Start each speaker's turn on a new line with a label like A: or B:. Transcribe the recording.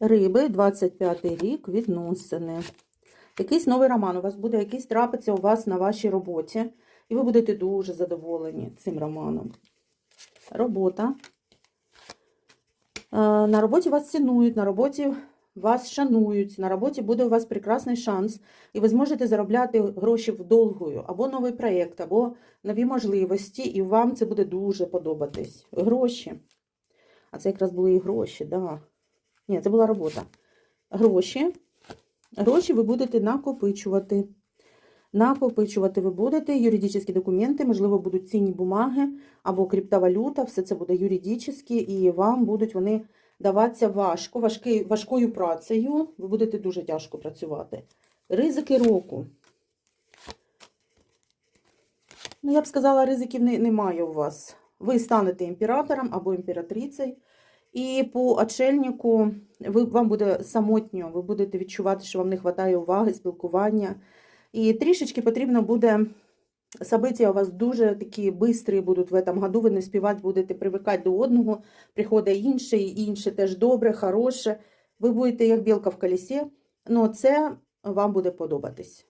A: Риби, 25 рік, відносини. Якийсь новий роман у вас буде, якийсь трапиться у вас на вашій роботі, і ви будете дуже задоволені цим романом. Робота. Е, На роботі вас цінують, на роботі вас шанують, на роботі буде у вас прекрасний шанс, і ви зможете заробляти гроші вдовгою, або новий проєкт, або нові можливості, і вам це буде дуже подобатись. Гроші. А це якраз були і гроші, да. Ні, це була робота. Гроші. Гроші ви будете накопичувати. Накопичувати ви будете юридичні документи, можливо, будуть цінні бумаги або криптовалюта, все це буде юридичні, і вам будуть вони даватися важко, важки, важкою працею. Ви будете дуже тяжко працювати. Ризики року. Ну, я б сказала, ризиків не, немає у вас. Ви станете імператором або імператрицею. І по очельнику ви, вам буде самотньо, ви будете відчувати, що вам не вистачає уваги, спілкування. І трішечки потрібно буде, события у вас дуже такі бистрі будуть в этом году, ви не співати будете привикати до одного, приходить інше, і інше теж добре, хороше. Ви будете як білка в колесі, але це вам буде подобатись.